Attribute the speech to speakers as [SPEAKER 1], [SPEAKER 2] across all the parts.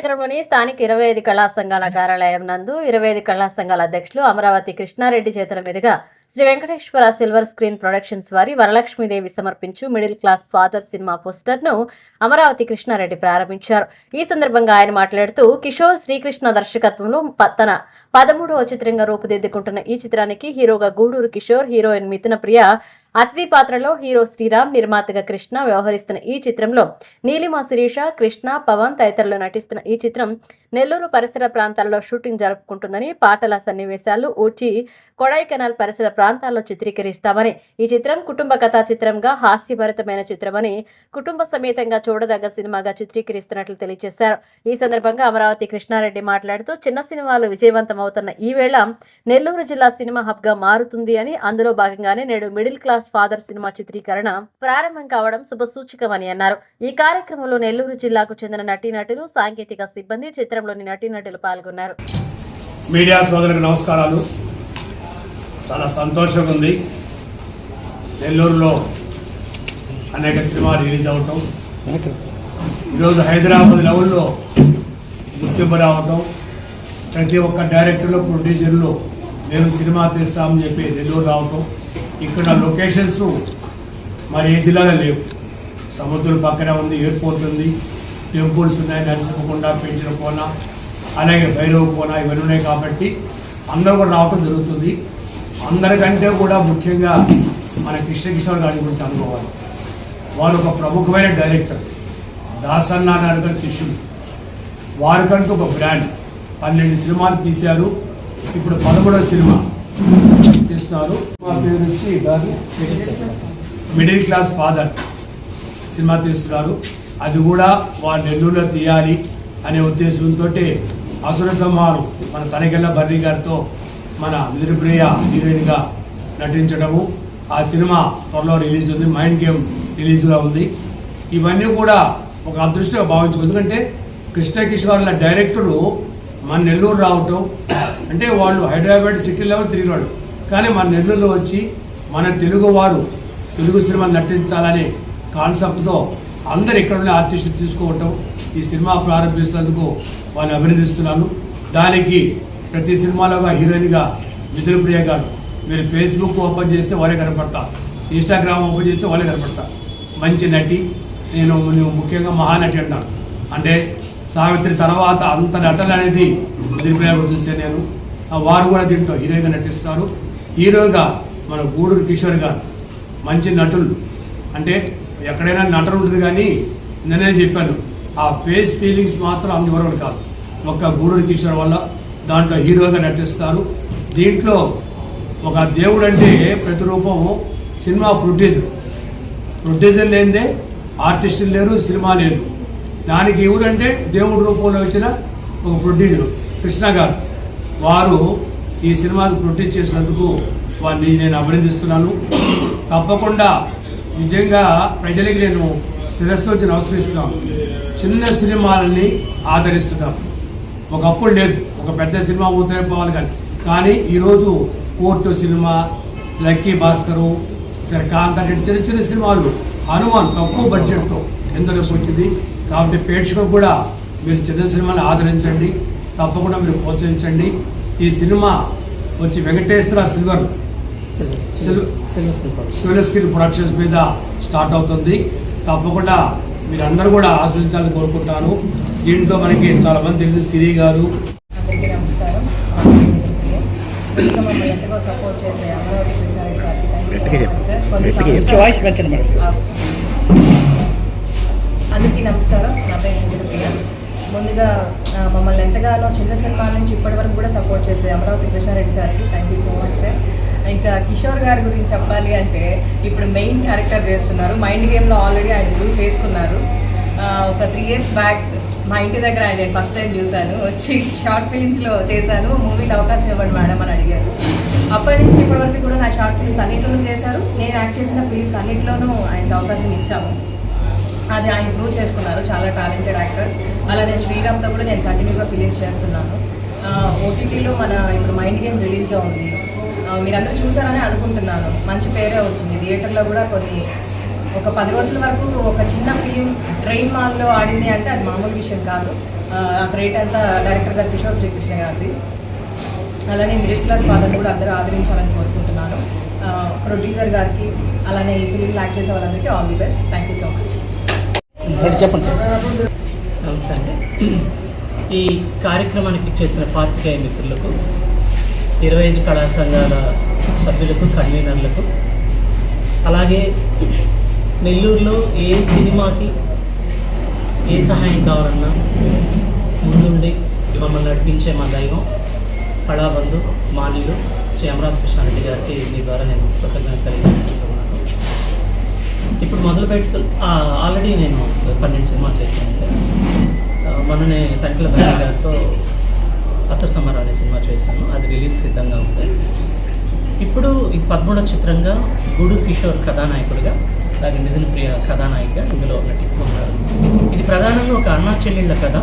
[SPEAKER 1] నగరంలోని స్థానిక ఇరవై ఐదు కళా సంఘాల కార్యాలయం నందు ఇరవై ఐదు కళా సంఘాల అధ్యక్షులు అమరావతి కృష్ణారెడ్డి చేతుల మీదుగా Sri Venkateswara silver screen productions వారి వరలక్ష్మీదేవి సమర్పించు మిడిల్ క్లాస్ ఫాదర్ సినిమా పోస్టర్ను అమరావతి కృష్ణారెడ్డి ప్రారంభించారు. ఈ సందర్భంగా ఆయన మాట్లాడుతూ కిషోర్ శ్రీకృష్ణ దర్శకత్వంలో తన పదమూడవ చిత్రంగా రూపుదిద్దుకుంటున్న ఈ చిత్రానికి హీరోగా గూడూరు కిషోర్ హీరోయిన్ మిథున ప్రియ అతిథి పాత్రలో హీరో శ్రీరామ్ నిర్మాతగా కృష్ణ వ్యవహరిస్తున్న ఈ చిత్రంలో నీలిమా శిరీష కృష్ణ పవన్ తదితరులు నటిస్తున్న ఈ చిత్రం నెల్లూరు పరిసర ప్రాంతాల్లో షూటింగ్ జరుపుకుంటుందని పాటల సన్నివేశాలు ఊచి కొడైకెనాల్ పరిసర ప్రాంతాల్లో చిత్రీకరిస్తామని. ఈ చిత్రం కుటుంబ కథా చిత్రంగా హాస్యభరితమైన చిత్రమని కుటుంబ సమేతంగా చూడదగ్గ సినిమాగా చిత్రీకరిస్తున్నట్లు తెలియజేశారు. ఈ సందర్భంగా అమరావతి కృష్ణారెడ్డి మాట్లాడుతూ చిన్న సినిమాలు విజయవంతమవుతున్న ఈ వేళ నెల్లూరు జిల్లా సినిమా హబ్గా మారుతుంది అని అందులో భాగంగానే నేడు మిడిల్ క్లాస్ ఫాదర్ సినిమా చిత్రీకరణ ప్రారంభం కావడం శుభసూచకమని అన్నారు. ఈ కార్యక్రమంలో నెల్లూరు జిల్లాకు చెందిన నటీనటులు సాంకేతిక సిబ్బంది చిత్రంలోని నటీనటులు పాల్గొన్నారు.
[SPEAKER 2] మీడియా సోదరులకు నమస్కారాలు. చాలా సంతోషంగా ఉంది. నెల్లూరులో అనేక సినిమా రిలీజ్ అవటం. ఈరోజు హైదరాబాద్ లెవెల్లో గుర్తింపు రావటం. ప్రతి ఒక్క డైరెక్టర్లు ప్రొడ్యూసర్లు నేను సినిమా తీస్తామని చెప్పి నెల్లూరు రావటం. ఇక్కడ లొకేషన్స్ మరి ఏ జిల్లాలో లేవు. సముద్రం పక్కనే ఉంది ఎయిర్పోర్ట్ ఉంది టెంపుల్స్ ఉన్నాయి నరసింహకొండ పెంచిన కోన అలాగే భైరవ కోన ఇవన్నీ ఉన్నాయి కాబట్టి అందరూ కూడా రావటం జరుగుతుంది. అందరికంటే కూడా ముఖ్యంగా మన కృష్ణకిషోర్ గారి గురించి అనుకోవాలి. వారు ఒక ప్రముఖమైన డైరెక్టర్ దాసన్న గారి శిష్యుడు. వారికంటూ ఒక బ్రాండ్. పన్నెండు సినిమాలు తీశారు. ఇప్పుడు పదమూడవ సినిమా. చేస్తున్నారు. మా పేరు వచ్చి గారు మిడిల్ క్లాస్ ఫాదర్ సినిమా తీస్తున్నారు. అది కూడా వారు నెల్లూరులో తీయాలి అనే ఉద్దేశంతో అసుర సంహారం మన తనకెళ్ళ బర్రీ గారితో మన నిరుప్రియ హీరోయిన్గా నటించడము. ఆ సినిమా త్వరలో రిలీజ్ ఉంది మైండ్ గేమ్ రిలీజ్గా ఉంది. ఇవన్నీ కూడా ఒక అదృష్టంగా భావించుకుంది. ఎందుకంటే కృష్ణ కిషోర్ల డైరెక్టరు మన నెల్లూరు రావటం అంటే వాళ్ళు హైదరాబాద్ సిటీ లెవెల్ తిరిగినాడు కానీ మన నెల్లూరులో వచ్చి మన తెలుగు వారు తెలుగు సినిమా నటించాలనే కాన్సెప్ట్తో అందరు ఇక్కడ ఉన్న ఆర్టిస్టులు తీసుకోవటం ఈ సినిమా ప్రారంభిస్తున్నందుకు వాళ్ళు అభినందిస్తున్నాను. దానికి ప్రతి సినిమాలోగా హీరోయిన్గా మిథున ప్రియ గారు మీరు ఫేస్బుక్ ఓపెన్ చేస్తే వాళ్ళే కనపడతా. ఇన్స్టాగ్రామ్ ఓపెన్ చేస్తే వాళ్ళే కనపడతా. మంచి నటి నేను ముఖ్యంగా మహానటి అన్నాను అంటే సావిత్రి తర్వాత అంత నటన అనేది మిథున ప్రియ గారు చూస్తే నేను. వారు కూడా దీంట్లో హీరోయిన్గా నటిస్తారు. హీరోగా మన గూడూరు కిషోర్ గారు మంచి నటులు. అంటే ఎక్కడైనా నటన ఉంటుంది కానీ నేనే చెప్పాను ఆ ఫేస్ ఫీలింగ్స్ మాత్రం అందువరకు కాదు. ఒక్క గూడూరు కిషోర్ వల్ల దాంట్లో హీరోగా నటిస్తారు. దీంట్లో ఒక దేవుడు అంటే ప్రతిరూపం సినిమా ప్రొడ్యూసర్. ప్రొడ్యూసర్ లేనిదే ఆర్టిస్టులు లేరు సినిమా లేదు. దానికి ఎవరంటే దేవుడి రూపంలో వచ్చిన ఒక ప్రొడ్యూసర్ కృష్ణ గారు. వారు ఈ సినిమాకు ప్రొడ్యూస్ చేసినందుకు వారిని నేను అభినందిస్తున్నాను. తప్పకుండా నిజంగా ప్రజలకి నేను శిరస్సు అవసరిస్తున్నాను. చిన్న సినిమాలని ఆదరిస్తున్నాం. ఒకప్పుడు లేదు. ఒక పెద్ద సినిమా పోతే పోవాలి కానీ. కానీ ఈరోజు కోర్టు సినిమా లక్కీ భాస్కరు సరే కాంతారెడ్డి చిన్న చిన్న సినిమాలు హనుమాన్ తక్కువ బడ్జెట్తో ఎంతలోకి వచ్చింది? కాబట్టి ప్రేక్షకులు కూడా మీరు చిన్న సినిమాని ఆదరించండి. తప్పకుండా మీరు ప్రోత్సహించండి. ఈ సినిమా వచ్చి Venkateswara silver silver skill productions మీద స్టార్ట్ అవుతుంది. తప్పకుండా మీరందరూ కూడా ఆస్వాదించాలని కోరుకుంటాను. దీంట్లో మనకి చాలా మంది తెలుసు సిరి గారు.
[SPEAKER 3] అందరికీ నమస్కారం. ఎంతగా సపోర్ట్ చేసే. అందరికీ నా పేరు ప్రియ ముందుగా మమ్మల్ని ఎంతగానో చిన్న సినిమాల నుంచి ఇప్పటి వరకు కూడా సపోర్ట్ చేసే అమరావతి కృష్ణారెడ్డి సార్కి thank you so much sir ఇంకా కిషోర్ గారి గురించి చెప్పాలి అంటే ఇప్పుడు మెయిన్ క్యారెక్టర్ చేస్తున్నారు. మైండ్ గేమ్లో ఆల్రెడీ ఆయన ప్రూవ్ చేసుకున్నారు. ఒక త్రీ ఇయర్స్ బ్యాక్ మా ఇంటి దగ్గర ఆయన నేను ఫస్ట్ టైం చూశాను. వచ్చి షార్ట్ ఫిలిమ్స్లో చేశాను. మూవీలో అవకాశం ఇవ్వండి మేడం అని అడిగారు. అప్పటి నుంచి ఇప్పటివరకు కూడా నా షార్ట్ ఫిలిమ్స్ అన్నింటిలోనూ చేశారు. నేను యాక్ట్ చేసిన ఫిలిమ్స్ అన్నింటిలోనూ ఆయనకి అవకాశం ఇచ్చాము. అది ఆయన ప్రూవ్ చేసుకున్నారు. చాలా టాలెంటెడ్ యాక్టర్స్. అలానే శ్రీరామ్తో కూడా నేను కంటిన్యూగా ఫిలిమ్స్ చేస్తున్నాను. ఓటీటీలో మన ఇప్పుడు మైండ్ గేమ్ రిలీజ్లో ఉంది. మీరందరూ చూసారని అనుకుంటున్నాను. మంచి పేరే వచ్చింది. థియేటర్లో కూడా కొన్ని ఒక పది రోజుల వరకు ఒక చిన్న ఫిలిం ట్రైన్ మాల్లో ఆడింది అంటే అది మామూలు విషయం కాదు. ఆ క్రేట్ అంతా డైరెక్టర్ గారు కిషోర్ శ్రీకృష్ణ గారిది. అలానే మిడిల్ క్లాస్ ఫాదర్ కూడా అందరూ ఆదరించాలని కోరుకుంటున్నాను. ప్రొడ్యూసర్ గారికి అలానే ఈ ఫిలిం యాక్ట్ చేసే వాళ్ళందరికీ all the best. Thank you so much.
[SPEAKER 4] చెప్పండి.
[SPEAKER 5] నమస్తే ఈ కార్యక్రమానికి చేసిన పాత్రికేయ మిత్రులకు ఇరవై ఐదు కళా సంఘాల సభ్యులకు కన్వీనర్లకు అలాగే నెల్లూరులో ఏ సినిమాకి ఏ సహాయం కావాలన్నా ముందుండి మమ్మల్ని నడిపించే మా దైవం కళాబంధు మాన్యులు శ్రీ అమరావతి కృష్ణారెడ్డి గారికి మీ ద్వారా నేను కృతజ్ఞత తెలియజేసుకుంటున్నాను ఇప్పుడు మొదలు పెట్టు ఆల్రెడీ నేను పన్నెండు సినిమాలు చేశానండి. మననే మొన్ననే తనిఖీల భద్ర గారితో అసర్ సమర్ అనే సినిమా చేశాను. అది రిలీజ్ సిద్ధంగా ఉంది. ఇప్పుడు ఇది పదమూడవ చిత్రంగా గుడు కిషోర్ కథానాయకుడిగా అలాగే నిధుల ప్రియ కథానాయికగా ఇందులో నటిస్తున్నారు ఇది ప్రధానంగా ఒక అన్నా చెల్లెళ్ళ కథ.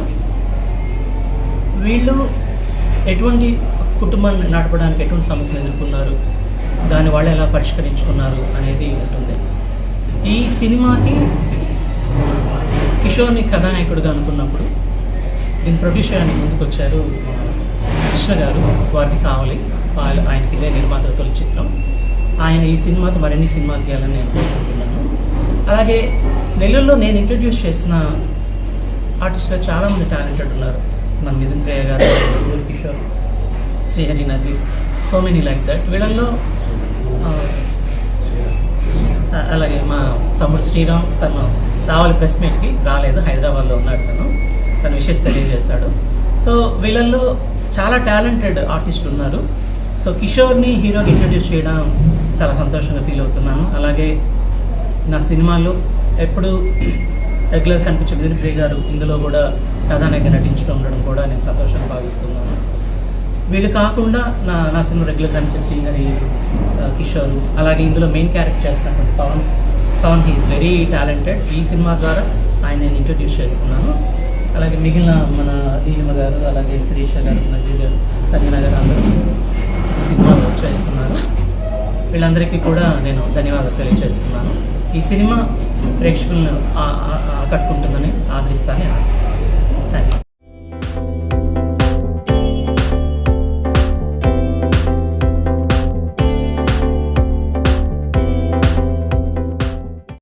[SPEAKER 5] వీళ్ళు ఎటువంటి కుటుంబాన్ని నడపడానికి ఎటువంటి సమస్యలు ఎదుర్కొన్నారు? దాన్ని వాళ్ళు ఎలా పరిష్కరించుకున్నారు అనేది ఉంటుంది. ఈ సినిమాకి కిషోర్ని కథానాయకుడిగా అనుకున్నప్పుడు దీని ప్రొడ్యూస్ చేయడానికి ముందుకు వచ్చారు కృష్ణ గారు. వారికి కావాలి. వాళ్ళు ఆయనకి ఇదే నిర్మాత తొలి చిత్రం. ఆయన ఈ సినిమాతో మరిన్ని సినిమాలు తీయాలని నేను కోరుకుంటున్నాను. అలాగే నెల్లూరులో నేను ఇంట్రడ్యూస్ చేసిన ఆర్టిస్టులో చాలామంది టాలెంటెడ్ ఉన్నారు. మన మిథున్ ప్రియ గారు Kishore Srihari Nazeer so many like that. వీళ్ళల్లో అలాగే మా తమ్ముడు శ్రీరామ్ తను రావాలి ప్రెస్ మీట్కి రాలేదు హైదరాబాద్లో ఉన్నాడు తను. తన విషయస్ తెలియజేశాడు సో వీళ్ళల్లో చాలా టాలెంటెడ్ ఆర్టిస్టులు ఉన్నారు. సో కిషోర్ని హీరోకి ఇంట్రడ్యూస్ చేయడం చాలా సంతోషంగా ఫీల్ అవుతున్నాను. అలాగే నా సినిమాలో ఎప్పుడు రెగ్యులర్ కనిపించే విదిన్ ప్రియ గారు ఇందులో కూడా కథానాయక నటించడం ఉండడం కూడా నేను సంతోషంగా భావిస్తున్నాను. వీళ్ళు కాకుండా నా నా సినిమా రెగ్యులర్ కనిపించే శ్రీహరి కిషోర్ అలాగే ఇందులో మెయిన్ క్యారెక్టర్ చేస్తున్నటువంటి Pavan Pavan he's very talented ఈ సినిమా ద్వారా ఆయన నేను ఇంట్రడ్యూస్ చేస్తున్నాను. అలాగే మిగిలిన మన ఈయన గారు అలాగే శిరీష గారు నజీర్ గారు సంజన గారు అందరూ సినిమా సినిమాలో చేస్తున్నారు. వీళ్ళందరికీ కూడా నేను ధన్యవాదాలు తెలియజేస్తున్నాను. ఈ సినిమా ప్రేక్షకులను ఆ- ఆకట్టుకుంటుందని ఆదరిస్తానని ఆశిస్తాను థ్యాంక్ యూ